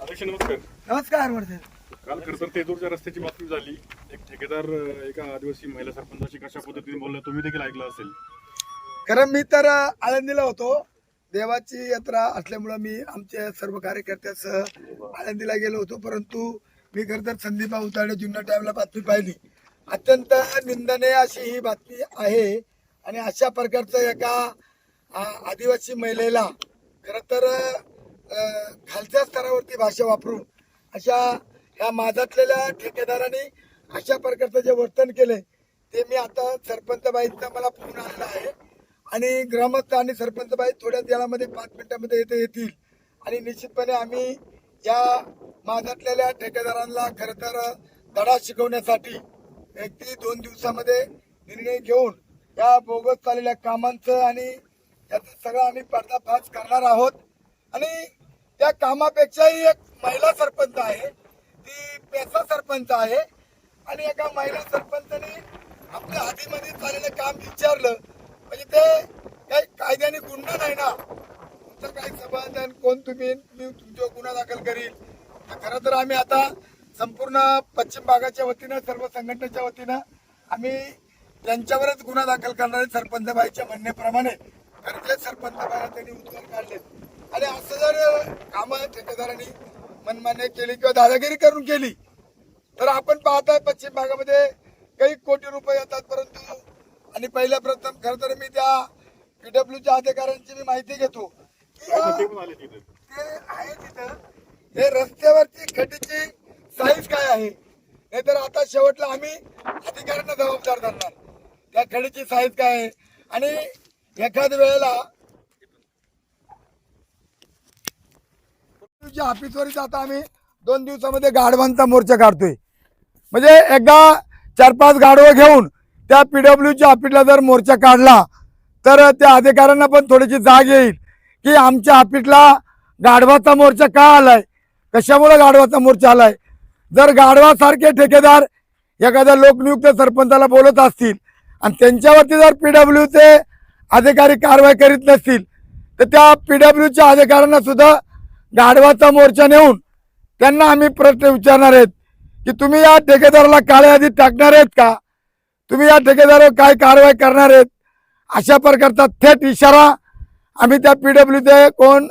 अध्यक्ष नमस्कार. नमस्कार वर्धन. काल खरं तर तेजूरच्या रस्त्याची बातमी झाली. एक ठेकेदार अं, एका आदिवासी महिला सरपंचाशी कशा पद्धतीने बोलला तुम्ही देखील ऐकलं असेल. कारण मी तर आळंदीला होतो. देवाची यात्रा असल्यामुळं मी आमच्या सर्व कार्यकर्त्यासह आळंदीला गेलो होतो. परंतु मी खरं तर संदीपा उताडे जुन्ना टाईमला बातमी पाहिली. अत्यंत निंदनीय अशी ही बातमी आहे. आणि अशा प्रकारचं एका आ, आदिवासी महिलेला खरं तर खालच्या स्तरावरती भाषा वापरून अशा ह्या माझातलेल्या ठेकेदारांनी अशा प्रकारचं जे वर्तन केलंय ते मी आता सरपंचबाईंचा मला फोन आलेला आहे. आणि ग्रामस्थ आणि सरपंचबाई थोड्याच वेळामध्ये पाच मिनिटामध्ये येथे येतील. आणि निश्चितपणे आम्ही या माझातलेल्या ठेकेदारांना खरं तर धडा शिकवण्यासाठी एक ते दोन दिवसामध्ये निर्णय घेऊन या बोगस चाललेल्या कामांचं आणि याचा सगळं आम्ही पर्दाफाश करणार आहोत. आणि त्या कामापेक्षाही एक महिला सरपंच आहे. ती पेसा सरपंच आहे. आणि एका महिला सरपंचाने आपल्या हातीमध्ये चाललेलं काम विचारलं. म्हणजे ते काही कायद्याने गुन्हा नाही ना. तुमचं काही संबंध आणि कोण तुम्ही? मी तुमच्यावर गुन्हा दाखल करील तर खरं तर आम्ही आता संपूर्ण पश्चिम भागाच्या वतीनं सर्व संघटनेच्या वतीनं आम्ही त्यांच्यावरच गुन्हा दाखल करणारे सरपंच बाईच्या म्हणण्याप्रमाणे. कारण ते सरपंच त्यांनी उत्तर काढले आणि असं जर कामं ठेकेदारांनी मनमान्य केली किंवा दादागिरी करून केली तर आपण पाहताय पश्चिम भागामध्ये काही कोटी रुपये येतात परंतु आणि पहिल्या प्रथम खरं तर मी त्या पीडब्ल्यूच्या अधिकाऱ्यांची मी माहिती घेतो की ते आहे तिथं. हे रस्त्यावरची खड्डीची साईज काय आहे? नाहीतर आता शेवटला आम्ही अधिकाऱ्यांना जबाबदार धरणार. त्या खडीची साईज काय आहे? आणि एखाद्या वेळेला ऑफिसवरच आता आम्ही दोन दिवसामध्ये गाढवांचा मोर्चा काढतोय. म्हणजे एकदा चार पाच गाढवं घेऊन त्या पीडब्ल्यूच्या ऑफिसला जर मोर्चा काढला तर त्या अधिकाऱ्यांना पण थोडीशी जाग येईल की आमच्या ऑफिसला गाढवाचा मोर्चा का आलाय? कशामुळे गाढवाचा मोर्चा आलाय? जर गाढवासारखे ठेकेदार एखाद्या लोकनियुक्त सरपंचाला बोलत असतील आणि त्यांच्यावरती जर पीडब्ल्यूचे अधिकारी कारवाई करीत नसतील तर त्या पीडब्ल्यूच्या अधिकाऱ्यांना सुद्धा गाढवाचा मोर्चा नेऊन त्यांना आम्ही प्रश्न विचारणार आहेत की तुम्ही या ठेकेदाराला काळ्या यादीत टाकणार आहेत का? तुम्ही या ठेकेदारावर काय कारवाई करणार आहेत? अशा प्रकारचा थेट इशारा आम्ही त्या पीडब्ल्यूचे कोण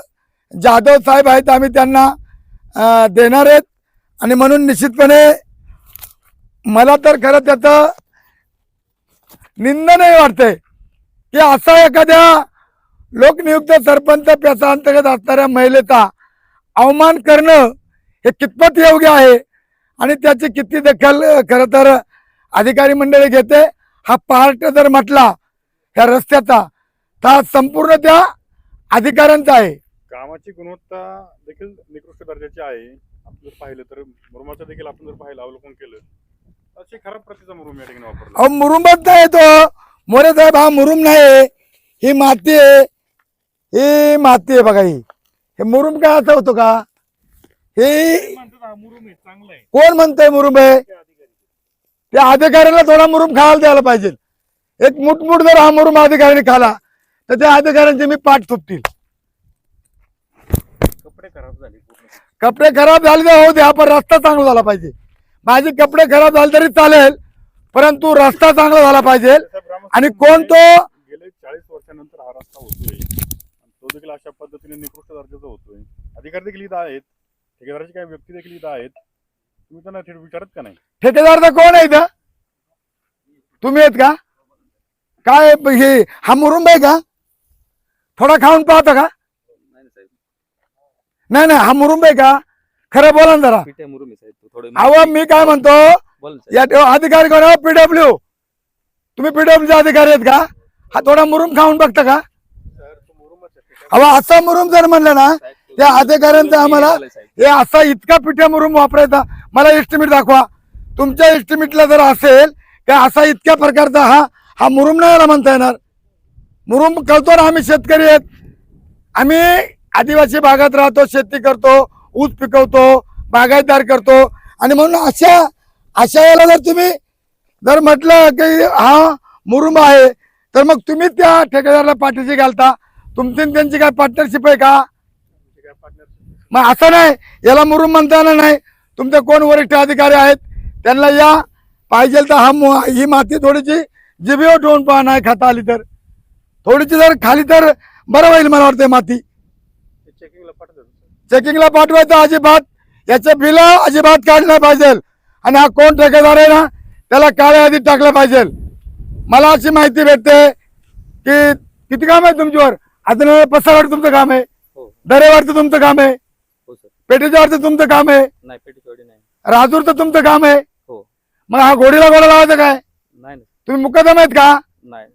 जाधव साहेब आहेत आम्ही त्यांना देणार आहेत. आणि म्हणून निश्चितपणे मला तर खरं त्याचं निंदनही वाटतंय की असा एखाद्या लोकनियुक्त सरपंच प्याचा अंतर्गत असणाऱ्या महिलेचा अवमान करणं हे कितपत योग्य आहे? आणि त्याची किती दखल खरं तर अधिकारी मंडळी घेते हा पार्ट जर म्हटला ह्या रस्त्याचा तर संपूर्ण त्या अधिकाऱ्यांचा आहे. कामाची गुणवत्ता देखील निकृष्ट दर्जाची आहे. आपण जर पाहिलं तर मुरुमाचं देखील आपण जर पाहिलं अवलोकन केलं अशी खराब प्रतीचा मुरुम या ठिकाणी वापरला. अहो मुरुमच नाही तो. मोरे साहेब हा मुरुम नाही. ही माती आहे. ही माती आहे बघा ही. हे मुरुम काय असं होतो का? हे कोण म्हणतंय मुरुम आहे त्या अधिकाऱ्याला थोडा मुरुम खायला द्यायला पाहिजे. एक मुठमुठ जर हा मुरुम अधिकाऱ्याने खाला तर त्या अधिकाऱ्यांचे मी पाठ थुपतील. कपडे खराब झाले कपडे खराब झाले तर होऊ द्या पण रस्ता चांगला झाला पाहिजे. माझे कपडे खराब झाले तरी चालेल परंतु रस्ता चांगला झाला पाहिजे. आणि कोण तो? गेले चाळीस वर्षानंतर हा रस्ता होतोय. देखील अशा पद्धतीने निकृष्ट दर्जाचा होतोय. अधिकारी देखील इथं आहेत. ठेकेदाराची काही व्यक्ती देखील इथं आहेत. तुम्ही त्यांना थेट विचारत का नाही? ठेकेदार तर कोण आहे इथं? तुम्ही आहेत का? काय हे हा मुरुंब आहे का? थोडा खाऊन पाहता का? नाही नाही नाही हा मुरुंब आहे का? खरं बोला ना जरा. पिठ्या मुरुम आहे साहेब. थोडं अहो मी काय म्हणतो? बोल या ठेव- अधिकारी कोण पीडब्ल्यू तुम्ही पीडब्ल्यूचे अधिकारी आहेत का? हा थोडा मुरुम खाऊन बघता का? अहो असा मुरुम जर म्हणलं ना त्या अधिकाऱ्यांचं आम्हाला हे असा इतका पिठ्या मुरुम वापरायचा. मला एस्टिमेट दाखवा. तुमच्या एस्टिमेटला जर असेल की असा इतक्या प्रकारचा हा हा मुरुम नाही याला म्हणता येणार? मुरुम कळतो ना आम्ही शेतकरी आहेत. आम्ही आदिवासी भागात राहतो शेती करतो ऊस पिकवतो बागायतदार करतो. आणि म्हणून अशा अशा याला जर तुम्ही जर म्हटलं की हा मुरुम आहे तर मग तुम्ही त्या ठेकेदाराला पाठीशी घालता. तुमची त्यांची काय पार्टनरशिप आहे का? मग असं नाही याला मुरुम म्हणता येणार नाही. तुमचे कोण वरिष्ठ अधिकारी आहेत त्यांना या पाहिजे तर हा मु- ही माती थोडीशी जिभेवर ठेवून पहा नाही खाता आली तर. थोडीशी जर खाली तर बरं होईल मला वाटतं माती. चेकिंगला पाठवतो चेकिंगला पाठवायचं अजिबात याचे बिल अजिबात काढलं पाहिजे. आणि हा कोण ठेकेदार आहे ना त्याला काळ्या यादीत टाकलं पाहिजे. मला अशी माहिती भेटते की किती काम आहे तुमच्यावर? आता पसारवाड तुमचं काम आहे. हो. दरेवाडचं तुमचं काम आहे. हो सर. पेटीच्यावरचं तुमचं काम आहे. नाही राजूरचं तुमचं काम आहे. हो. मग हा घोडीला घोडा लावायचं काय? नाही ना तुम्ही मुकदम आहेत का? नाही.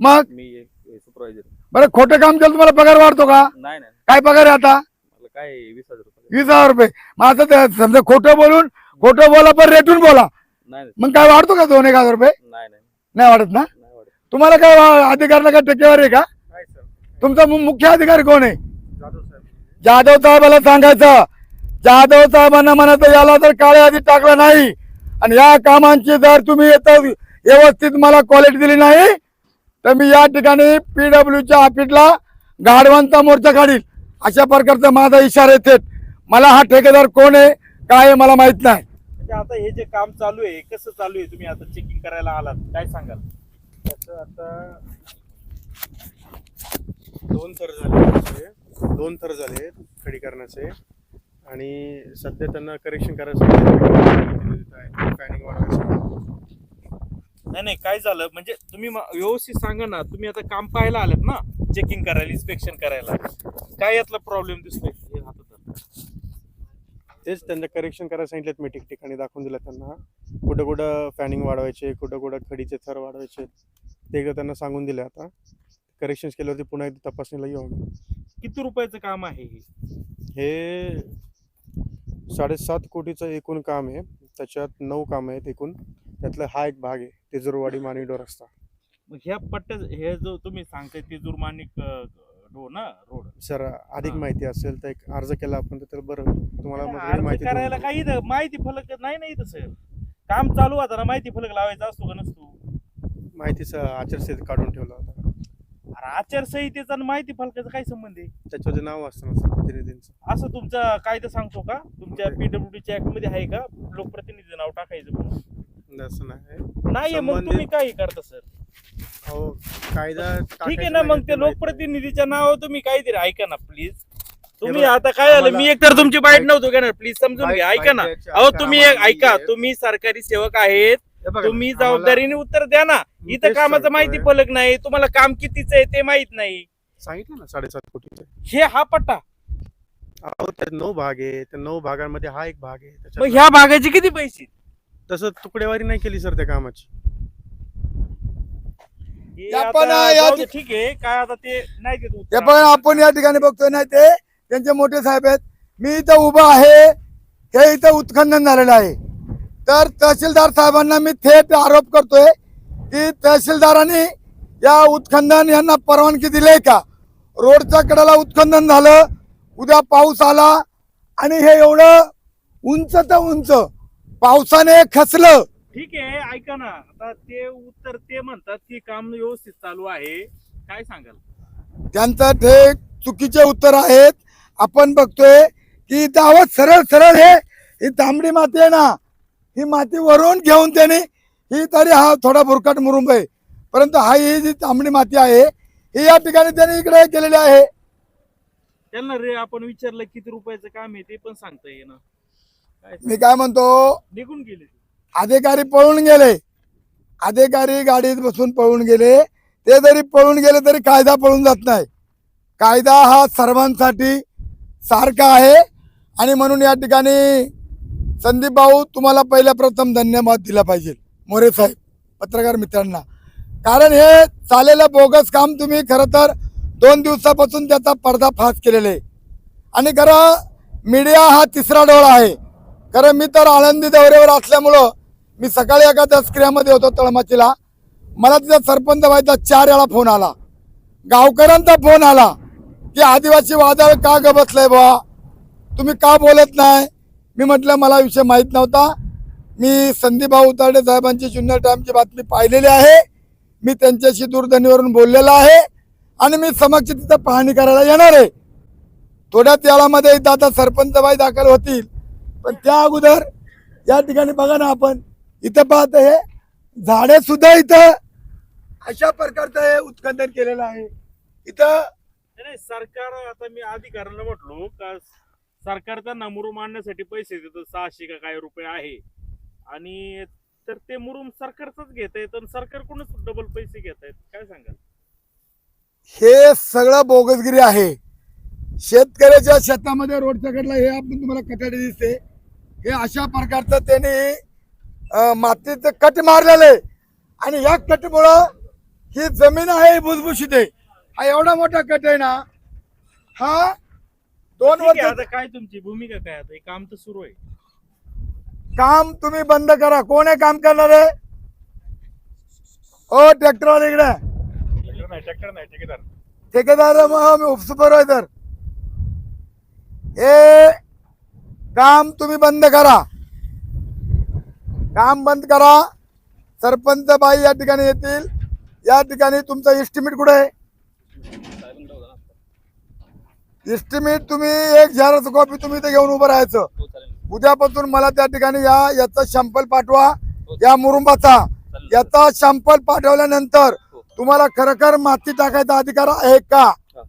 मग? मी एक सुपरवायझर बरं खोटं काम केलं तुम्हाला पगार वाढतो का? नाही नाही. काय पगार आहे आता? मला काय वीस हजार रुपये. वीस हजार रुपये. मग आता ते समजा खोटं बोलून खोटं बोला पण रेटून बोला. नाही मग काय वाढतो का दोन एक हजार रुपये? नाही नाही. नाही वाढत ना? नाही वाढत. तुम्हाला काय वा- अधिकारला काय टक्केवारी आहे का? तुमचा मु- मुख्य अधिकारी कोण आहे? जाधव साहेब. जाधव साहेबाला सांगायचं. जाधव साहेबांना म्हणायचं याला जर काळ्या आधी टाकलं नाही. आणि या कामांची जर तुम्ही येतं व्यवस्थित मला क्वालिटी दिली नाही तर मी या ठिकाणी पीडब्ल्यूच्या ऑफिसला गाढवांचा मोर्चा काढील. अशा प्रकारचा माझा इशारा येते मला हा ठेकेदार कोण आहे काय आहे मला माहीत नाही. म्हणजे आता हे जे काम चालू आहे कसं चालू आहे? तुम्ही आता चेकिंग करायला आलात. काय सांगाल? त्याचं आता दोन थर झाले दोन थर झाले खडी करण्याचे. आणि सध्या त्यांना करेक्शन करायचं फॅनिंग वाढवायचं. नाही नाही काय झालं? म्हणजे तुम्ही व्यवस्थित सांगा ना. तुम्ही आता काम पाहायला आलात ना? चेकिंग करायला इन्स्पेक्शन करायला. काय यातला प्रॉब्लेम दिसतोय? तेच त्यांना करेक्शन करायला सांगितलेत मी ठिकठिकाणी दाखवून दिलं त्यांना. कुठं कुठं फॅनिंग वाढवायचे कुठं कुठं खडीचे थर वाढवायचे ते त्यांना सांगून दिले आता. करेक्शन केल्यावरती पुन्हा एकदा तपासणीला येऊ. किती रुपयाचं काम आहे हे हे साडेसात कोटीचं एकूण काम आहे त्याच्यात नऊ काम आहेत एकूण त्यातला हा एक भाग आहे तेजुरवाडी मानिडोर रस्ता मग ह्या पट्ट्या हे जो तुम्ही सांगताय ते जुर्मानिक रो ना रोड सर अधिक. माहिती असेल तर एक अर्ज केला आपण तर बरं. तुम्हाला माहिती करायला काही माहिती फलक नाही ना इथं सर काम चालू होता ना माहिती फलक लावायचा असतो का नसतो देऊ. माहितीचा आचारसंहिता काढून ठेवला होता अरे आचारसंहितेचा आणि माहिती फलकाचा काय संबंध आहे? त्याच्यावरती नाव असतं ना सर प्रतिनिधींचं असं तुमचा कायदा सांगतो का? तुमच्या. पीडब्ल्यूडीच्या ऍक्टमध्ये आहे का? लोकप्रतिनिधी नाव टाकायचं म्हणून. असं नाही. मग संबंधित- तुम्ही काही करता सर? अहो कायदा ठीक आहे ना मग ते लोकप्रतिनिधीच्या नाव तुम्ही काहीतरी ऐका ना प्लीज तुम्ही बघा, आता काय झालं? मी आम्हाला- एकतर तुमची बाईट नव्हतो घेणार प्लीज समजून बाईट- घ्या ऐका ना. बाईट द्यायची अहो तुम्ही एक ऐका. तुम्ही सरकारी सेवक आहेत. हे तुम्ही जबाबदारीने उत्तर द्या ना. इथं कामाचं. माहिती फलक नाही तुम्हाला काम कितीच आहे ते माहीत नाही. सांगितलं ना साडेसात कोटीचे हे हा पट्टा. अहो त्यात नऊ भाग आहे. त्या नऊ भागांमध्ये हा एक भाग आहे. मग त्याच्यात ह्या भागाचे किती पैसे? तसं तुकडेवारी नाही केली सर त्या कामाची. हे या आता पण या जाऊ दे, ठिक- आहे. काय आता ते नाही देत हे उत्तर. पण आपण या ठिकाणी बघतोय ना ते त्यांचे मोठे साहेब आहेत. मी इथं उभा आहे. हे इथं उत्खनन झालेलं आहे. तर तहसीलदार साहेबांना मी थेट आरोप करतोय की तहसीलदारांनी या उत्खनन यांना परवानगी दिली का? रोडच्या कडेला उत्खनन झालं उद्या पाऊस आला आणि हे एवढं उंच तर उंच पावसाने खचलं. ठीक आहे ऐका ना. आता ते उत्तर ते म्हणतात की काम व्यवस्थित चालू आहे. काय सांगाल? त्यांचं ते चुकीचे उत्तर आहेत. आपण बघतोय की दावत सरळ सरळ हे ही तांबडी माती आहे ना ही माती वरून घेऊन त्याने ही तरी हा थोडा भुरकट मुरुंब आहे. परंतु हा ही जी तांबडी माती आहे ही या ठिकाणी त्याने इकडे केलेली आहे. त्यांना रे आपण विचारलं किती रुपयाचं काम आहे ते पण सांगता येईना. काय मी काय म्हणतो? निघून गेले ते. अधिकारी पळून गेले. अधिकारी गाडीत बसून पळून गेले. ते जरी पळून गेले तरी कायदा पळून जात नाही. कायदा हा सर्वांसाठी सारखा आहे. आणि म्हणून या ठिकाणी संदीप भाऊ तुम्हाला पहिल्या प्रथम धन्यवाद दिला पाहिजे. मोरे साहेब पत्रकार मित्रांना. कारण हे चालेलं बोगस काम तुम्ही खरं तर दोन दिवसापासून त्याचा पर्दाफाश केलेला आहे. आणि खरं मीडिया हा तिसरा डोळा आहे. कारण मी तर आळंदी दौऱ्यावर असल्यामुळं मी सकाळी एका दसक्रियामध्ये होतो तळमाचीला. मला तिचा सरपंच व्हायचा चार वेळा फोन आला. गावकऱ्यांचा फोन आला की आदिवासी वादळ का ग बसलंय बा तुम्ही का बोलत नाही? मी म्हटलं मला विषय माहीत नव्हता. मी संदीपभाऊ उताडे साहेबांची शून्य टाईमची बातमी पाहिलेली आहे. मी त्यांच्याशी दूरध्वनीवरून बोललेला आहे आणि मी समक्ष तिथं पाहणी करायला येणार आहे. थोड्या वेळामध्ये इथं आता सरपंचबाई दाखल होतील. पण त्या अगोदर या ठिकाणी बघा ना आपण इथं पाहत हे झाडे सुद्धा इथं अशा प्रकारचं हे उत्खनन केलेलं आहे. इथं सरकार आता मी अधिकाऱ्यांना म्हटलो का सरकार त्यांना मुरुम आणण्यासाठी पैसे देतं सहाशे का काय रुपये आहे. आणि तर ते मुरुम सरकारच घेत आहेत आणि सरकारकडूनच डबल पैसे घेत आहेत? काय सांगाल? हे सगळं बोगसगिरी आहे. शेतकऱ्याच्या शेतामध्ये रोडच्या कडला हे आपण तुम्हाला कटाडे दिसते. हे अशा प्रकारचं त्यांनी मातीचं कट मारलेलं आहे. आणि या कटमुळं ही जमीन आहे भुसभुशीत आहे. हा एवढा मोठा कट आहे ना हा दोन ठीक आहे, वर्ष आता काय तुमची भूमिका काय? आता हे काम तर सुरू आहे. काम तुम्ही बंद करा. कोण आहे काम करणार? आहे ओ इकडे. नाही ट्रॅक्टर नाही ठेकेदार. ठेकेदार मग मी सुपरवायझर हे काम तुम्ही बंद करा. काम बंद करा. सरपंच बाई या ठिकाणी येतील. या ठिकाणी तुमचा इस्टिमेट कुठे आहे? इस्टिमेट तुम्ही एक झेरॉक्स कॉपी तुम्ही इथे घेऊन उभं राहायचं. हो उद्यापासून मला त्या ठिकाणी या याचा शॅम्पल पाठवा. या मुरुंबाचा. याचा शॅम्पल पाठवल्यानंतर तुम्हाला खरोखर माती टाकायचा अधिकार आहे का? हा.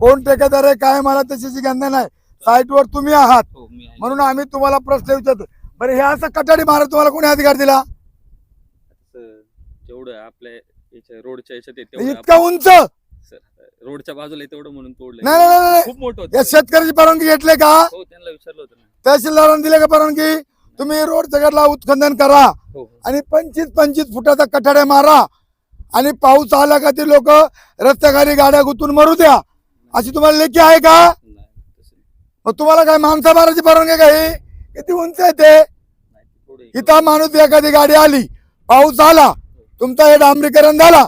कोण ठेकेदार आहे काय मला त्याची गंध नाही. साईटवर तुम्ही आहात. हो. म्हणून आम्ही तुम्हाला प्रश्न विचारतो. बरं हे असं कटाडी मारा तुम्हाला कोणी अधिकार दिला? जेवढं आपल्या रोडच्या इतका उंच! रोडच्या बाजूला तेवढं म्हणून तोडलंय. नाही नाही, नाही. खूप मोठं या शेतकऱ्याची परवानगी घेतले का? हो त्यांना विचारलं होतं ना. तहसीलदारांनी दिले का परवानगी? तुम्ही रोड सगळ्याला उत्खनन करा हो हो. आणि पंचवीस पंचवीस फुटाचा कठाड्या मारा आणि पाऊस आला का ते लोक रस्त्याखाली गाड्या गुतून मरू द्या. अशी तुम्हाला लेखी आहे का? नाही तसं नाही. मग तुम्हाला काय माणसा मारायची परवानगी काही किती उंच आहे ते? नाही, थोडं इथं माणूस एखादी गाडी आली पाऊस आला तुमचं हे डांबरीकरण झाला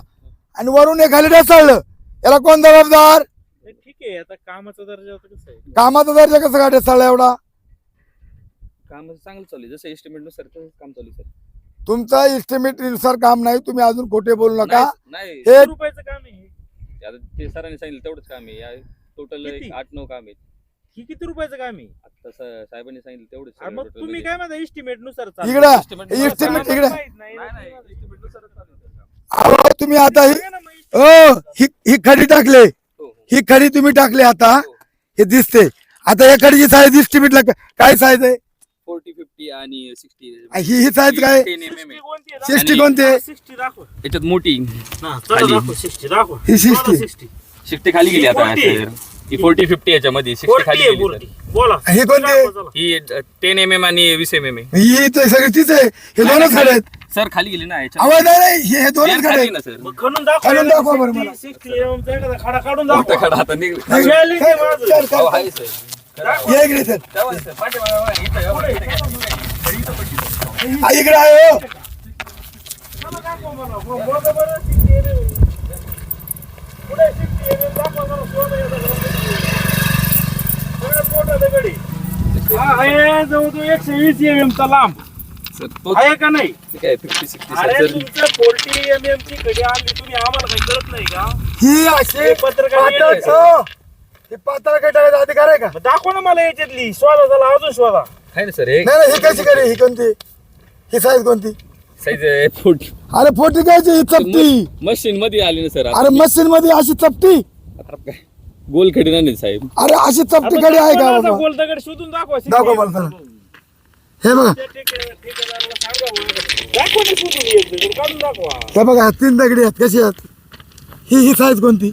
आणि वरून एखादी ढसळलं. याला कोण जबाबदार ठीक आहे आता कामाचा दर्जा कसं आहे कामाचा दर्जा कसं काय ढसळला एवढा काम चांगलं चालू आहे जसं एस्टिमेटनुसार तसंच काम चालू आहे सर तुमचा इस्टिमेटनुसार काम नाही तुम्ही अजून खोटे बोलू नका नाही- नाही हे किती रुपयाचं काम आहे हे? आता ते सरांनी सांगितलं तेवढंच काम आहे टोटल किती? आठ नऊ काम आहेत ही किती रुपयाचं काम आहे आता स- साहेबांनी सांगितलं तेवढंच अरे मग तुम्ही म्हणजे. काय म्हणता इस्टिमेटनुसार इकडं estimate इकडे माहीत नाही. नाही नाही estimate नुसारच चालू आहे सर काम. अहो, तुम्ही आता ही सांगा ना estimate. हो ही खडी टाकले हो खडी तुम्ही टाकली आता हो. हे दिसते आता या खडीची साईज इस्टिमेटला काय साईज आहे फोर्टी फिफ्टी आणि सिक्स्टी ही ही साईज काय टेन एम एम 60 कोणती आहे? सिक्स्टी कोणती आहे 60 दाखव याच्यात मोठी हा, चला खाली. दाखव 60 दाखव 60. बोला 60. सिक्स्टी खाली गेली आता 40. सर ही फोर्टी फिफ्टी याच्यामध्ये सिक्स्टी 40 खाली आहे, गेली 40. बोला हे कोणती. ही टेन एम एम आणि वीस एम एम ही सगळी तीच आहे हे दोनच खडे आहेत सर खाली गेली ना आवाज नाही नाही, हे हे दोनच Pen खडे खाली आहेत ना सर मग खणून दाखवा खणून दाखवा बरं 60, मला. 60 mm चा एखादा खडा काढून खडा आता निघ- नाही, चॅलेंज आहे माझं. सर, सर, हो, सर. आहे सर या इकडे सर तेव्हा सर, पाठीमागं बघा, इथं, एवढं इथं घ्या. हा, इकडे आहे हो चला दाखवा मला. मग बघा बरं 60 mm. पुढे 60 mm दाखवा जरा, सोनं येतं जरा. सगळ्यात मोठा दगड आहे. हा आहे जवळजवळ एकशे वीस एम चा लांब सर, तो- आहे का नाही? ते काय फिफ्टी सिक्स्टी अरे फोर्टी एम एम ची कडी आणली तुम्ही आम्हाला काही करत नाही का? ही अशी हे पत्रकार पातळ येते. हो. पातळ अधिकार आहे का? मग दाखवा ना मला याच्यातली. शोधा झाला अजून शोधा. आहे ना सर एक नाही नाही ही कशी करी? ही कोणती? ही साईज कोणती? साईज अरे फोटी घ्यायची ही चपटी. मशीन मध्ये आली ना सर अरे मशीन मध्ये अशी चपटी. गोल खडी नाही साहेब. अरे अशी चपटी कडी आहे का बाबा? गोल दगड शोधून दाखवा दाखवा मला. हे बघा हे बघा तीन दगडी आहेत कशी आहेत ही ही साईज कोणती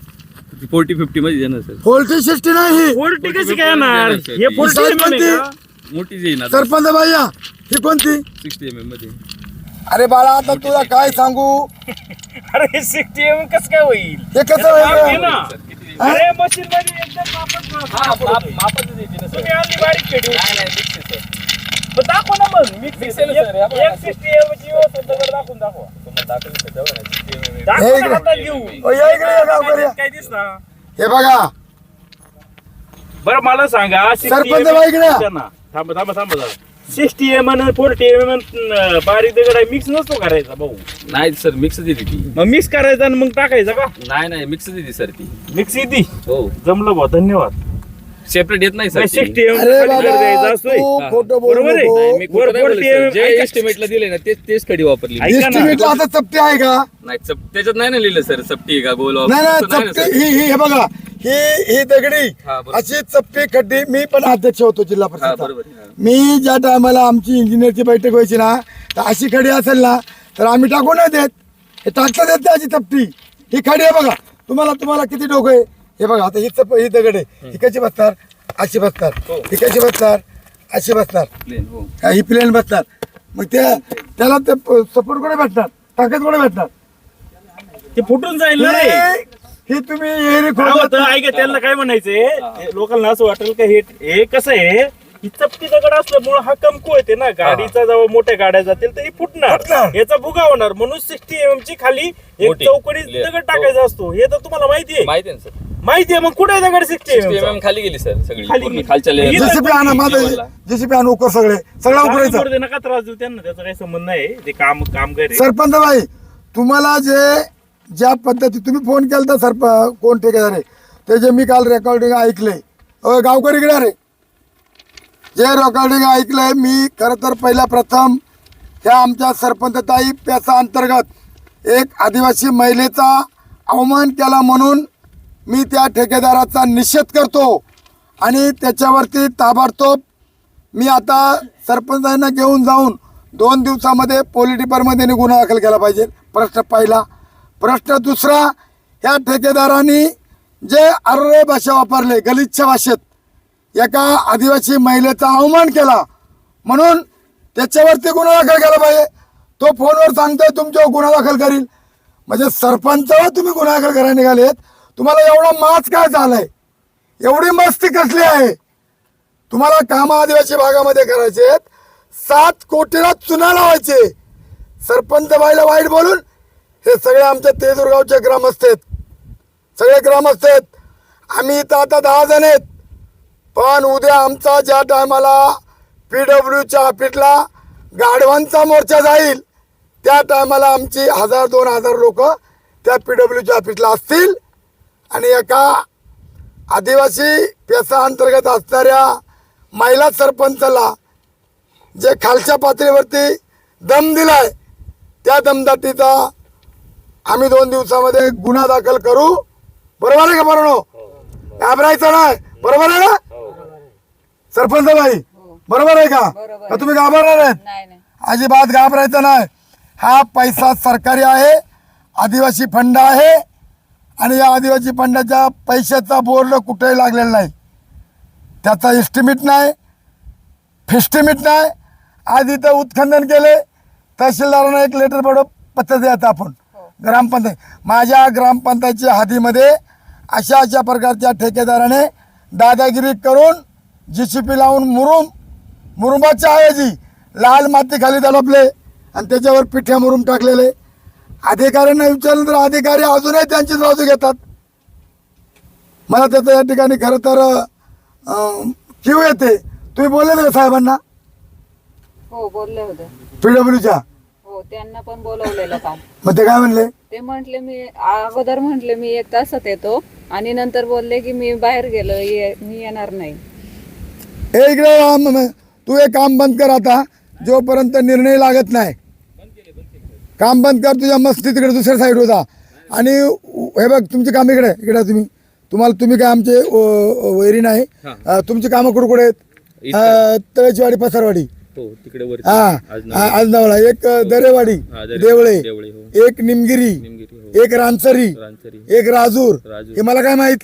फोर्टी फिफ्टी मध्ये ना सर फोर्टी सिक्स्टी नाही ही फोर्टी कशी काय येणार हे फोर्टी कोणती? सरपंच बाईया ही कोणती सिक्स्टी एम एम मध्ये अरे बाळा आता तुला काय सांगू अरे सिक्स्टी एम कसं काय होईल? हे कसं माप घे वेगळं? किती अरे मशीन मध्ये एकदम मापच माप. हा, माप- मापाचं ना सर तुम्ही आणली बारीक पेटी. नाही नाही दाखवा ना मग. सर, या बघा. एक सिक्स्टी दाखवून दाखवा. तुम्हाला दाखवलं सर, तेवढं नाही, 60. दाखवा हे ना इकडे. हातात घेऊन. ओ, या इकडे या गावकरी. या. काय दिसना हे बघा. बरं मला सांगा 60 सरपंच mm. थांबा थांबा थांबा जरा. सिक्स्टी एम आणि फोर्टी एम बारीक दगड आहे मिक्स नसतो करायचा भाऊ. नाही सर मिक्स देते ती. मग मिक्स करायचा आणि मग टाकायचा का? नाही नाही मिक्स देते सर ती. मिक्स येते. हो. जमलं भाऊ धन्यवाद. सेपरेट येत नाही सर सिक्स्टी अरे बाबा द्यायचा असतोय तू हा. खोटं बोलू बरोबर आहे. नको मी खोटं नाही वर- बोलत, वरती sir. जे ऐका- एस्टिमेटला दिले ना तेच तेच खडी वापरली मी. ऐका ना. एस्टिमेटला आता चपटी आहे का नाही चप- त्याच्यात नाही ना लिहिलं सर सप्टी का गोल नाही नाही तसं नाही ना, चपटी sir. ही ही हे बघा ही ही दगडी हा, बरोबर. अशी चप्पी खड्डी मी पण अध्यक्ष होतो जिल्हा हा परिषद बरोबर आहे, हा. मी ज्या टायमाला आमची इंजिनियरची बैठक व्हायची ना तर अशी खडी असेल ना तर आम्ही टाकू नाही देत हे टाकता देत नाही अशी चपटी ही खडी आहे बघा तुम्हाला तुम्हाला किती डोकं आहे हे बघा आता ही चप ही दगड आहे ही कशी बसणार अशी बसणार. ही. कशी बसणार अशी बसणार. हो. हा, ही प्लेन बसणार. मग त्या त्याला ते सपोर्ट कुठे भेटणार? ताकद कुठे भेटणार? ते फुटून जाईल ना रे. हे- हे तुम्ही होतं? ऐका त्यांना काय म्हणायचंय? लोकांना असं वाटेल का हे हे कसं आहे? ही चपटी दगड असल्यामुळे हा कमकू येते ना. गाडीचा जेव्हा मोठ्या गाड्या जातील तर ही फुटणार. याचा भुगा होणार. म्हणून सिक्स्टी एम ची खाली एक. चौकडी. दगड टाकायचा असतो. हे तर तुम्हाला माहिती आहे. माहिती आहे ना सर माहिती आहे मग कुठे आहे दगड सिक्स्टी सिक्स्टी एम एम खाली गेली सर सगळी. खाली पूर्ण गेली. खालच्या layer ला. जेसीबी आणा माझं जेसीबी आणू उकर सगळे. सगळं उकरायचं नका त्रास देऊ त्यांना त्याचा काही संबंध नाही. ते काम काम करे सरपंच भाई तुम्हाला जे ज्या पद्धती तुम्ही फोन केला तर सरप कोण ठेकेदार आहे? ते जे मी काल रेकॉर्डिंग ऐकले अ, गावकरी इकडे रे जे रेकॉर्डिंग ऐकलंय मी खरं तर पहिल्या प्रथम ह्या आमच्या सरपंचताई प्याचा अंतर्गत एक आदिवासी महिलेचा अवमान केला म्हणून मी त्या ठेकेदाराचा निषेध करतो आणि त्याच्यावरती ताबडतोब मी आता सरपंचांना घेऊन जाऊन दोन दिवसामध्ये पोलीस डिपार्टमेंटने गुन्हा दाखल केला पाहिजे. प्रश्न पहिला. प्रश्न दुसरा ह्या ठेकेदारांनी जे अर्रे भाषा वापरले गलिच्छ भाषेत एका आदिवासी महिलेचा अवमान केला म्हणून त्याच्यावरती गुन्हा दाखल केला पाहिजे. तो फोनवर सांगतोय तुमच्यावर गुन्हा दाखल करील. म्हणजे सरपंचावर तुम्ही गुन्हा दाखल करायला निघालेत. तुम्हाला एवढा माच काय झालाय? एवढी मस्ती कसली आहे? तुम्हाला काम आदिवासी भागामध्ये करायचे आहेत. सात कोटीला चुना लावायचे. सरपंच बाईला वाईट बोलून हे सगळे आमच्या तेजूरगावचे ग्रामस्थ आहेत. सगळे ग्रामस्थ आहेत. आम्ही इथं आता दहा जण आहेत. पण उद्या आमचा ज्या टायमाला पी डब्ल्यूच्या ऑफिसला गाढवांचा मोर्चा जाईल त्या टायमाला आमची हजार दोन हजार लोक त्या पी डब्ल्यूच्या ऑफिसला असतील. आणि एका आदिवासी पेसा अंतर्गत असणाऱ्या महिला सरपंचाला जे खालच्या पातळीवरती दम दिलाय त्या दमदाटीचा आम्ही दोन दिवसामध्ये गुन्हा दाखल करू. बरोबर आहे का बरोबर घाबरायचं नाही. बरोबर आहे ना? सरपंच बाई बरोबर आहे का? तुम्ही घाबरणार नाही. अजिबात घाबरायचं नाही. हा पैसा सरकारी आहे आदिवासी फंड आहे. आणि या आदिवासी फंडाच्या पैशाचा बोर्ड कुठेही लागलेला नाही. त्याचा एस्टिमेट नाही फेस्टिमेट नाही. आधी तर उत्खनन केले तहसीलदारांना एक लेटर बडो पत्र द्यायचं आपण. ग्रामपंचायत माझ्या ग्रामपंचायतच्या हादीमध्ये अशा अशा प्रकारच्या ठेकेदाराने दादागिरी करून जी सी पी लावून मुरुम मुरुमाच्या ऐवजी लाल माती खाली दडपले आणि त्याच्यावर पिठ्या मुरुम टाकलेले. अधिकाऱ्यांना विचारलं तर अधिकारी अजूनही त्यांचीच बाजू घेतात. मला त्याचं या ठिकाणी खरं तर किव येते. तुम्ही बोलले ना साहेबांना? हो बोलले होते. पीडब्ल्यूच्या? हो त्यांना पण बोलवलेलं काल. मग ते काय म्हणले? ते म्हंटले मी अगोदर म्हंटले मी एक तासात येतो आणि नंतर बोलले की मी बाहेर गेलो ये- मी येणार नाही. इकडे म- तू हे काम बंद कर आता जोपर्यंत निर्णय लागत नाही. काम बंद कर तुझ्या मस्ती तिकडे दुसऱ्या साईड होता आणि हे बघ तुमची काम इकडे इकडे तुम्ही. तुम्हाला तुम्ही काय आमचे वैरी नाही. तुमची कामं कुठे कुठे आहेत? तळेचीवाडी पसारवाडी. हो हा आजनावळा एक दरेवाडी हा, दरे- देवळे हो. एक निमगिरी. एक रानसरी एक राजूर. हे मला काय माहीत.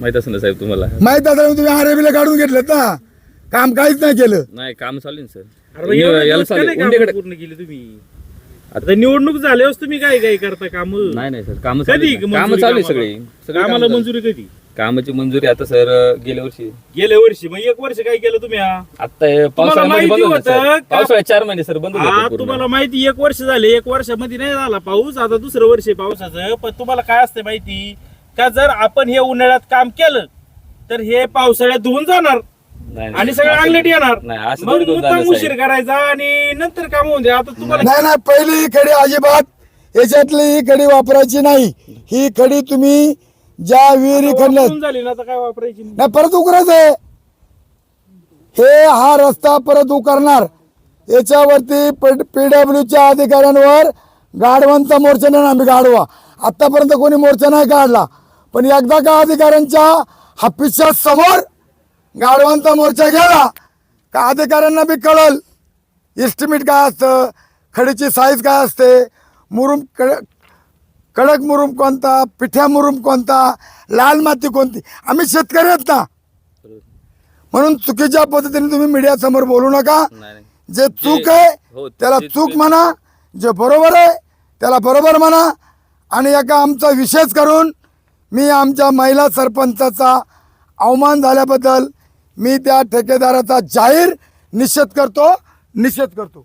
माहीत असेल ना साहेब तुम्हाला? माहीत असं तुम्ही आरेबीला काढून घेतलेत ना. काम काहीच नाही केलं. नाही काम चालू आहे ना अरे सर एवढे याला दिवस का चालू नाही आहे. कामं उंडेकडे. पूर्ण केली तुम्ही? आता निवडणूक झाल्यावर तुम्ही काय काय करता काम? नाही नाही सर काम कधी काम चालू आहे कामाला? सगळी. सगळी कामाला कामं मंजुरी कधी. कामाची मंजुरी आता सर गेल्या वर्षी. गेल्या वर्षी. मग एक वर्ष काय केलं तुम्ही हा? आता हे पावसाळ्यामध्ये माहिती बंद होतं होतं सर. का- पावसाळ्यात चार महिने सर बंद हा तुम्हाला माहिती एक वर्ष झाले एक वर्षामध्ये नाही झाला पाऊस. आता दुसरं वर्ष आहे पावसाचं. पण तुम्हाला काय असते माहिती? का जर आपण हे उन्हाळ्यात काम केलं तर हे पावसाळ्यात धुवून जाणार. आणि सगळं अंगलेट येणार. नाही असं मग थोडी दोन मुद्दाम झालं उशीर साहेब. करायचा आणि नंतर काम होऊन द्या. आता तुम्हाला नाही नाही पहिली ही खडी अजिबात याच्यातली ही खडी वापरायची नाही. ही खडी तुम्ही ज्या विहिरी वापरून झाली ना तर काय वापरायची नाही. नाही परत उकरायचं आहे. हे हा रस्ता परत उकरणार. याच्यावरती पीडब्ल्यूच्या अधिकाऱ्यांवर गाढवांचा मोर्चा नाही आम्ही गाढवा. आतापर्यंत कोणी मोर्चा नाही काढला. पण एकदा का अधिकाऱ्यांच्या हापिसच्या समोर गाढवांचा मोर्चा गेला का अधिकाऱ्यांना बी कळल? इस्टिमेट काय असतं? खडीची साईज काय असते? मुरुम कड कडक मुरुम कोणता? पिठ्या मुरुम कोणता? लाल माती कोणती? आम्ही शेतकरी आहेत ना. म्हणून चुकीच्या पद्धतीने तुम्ही मीडिया समोर बोलू नका. जे चूक आहे हो, त्याला चुकी- म्हणा. जे बरोबर आहे त्याला बरोबर म्हणा. आणि एका आमचा विशेष करून मी आमच्या महिला सरपंचाचा अवमान झाल्याबद्दल मी त्या ठेकेदाराचा जाहीर निषेध करतो निषेध करतो.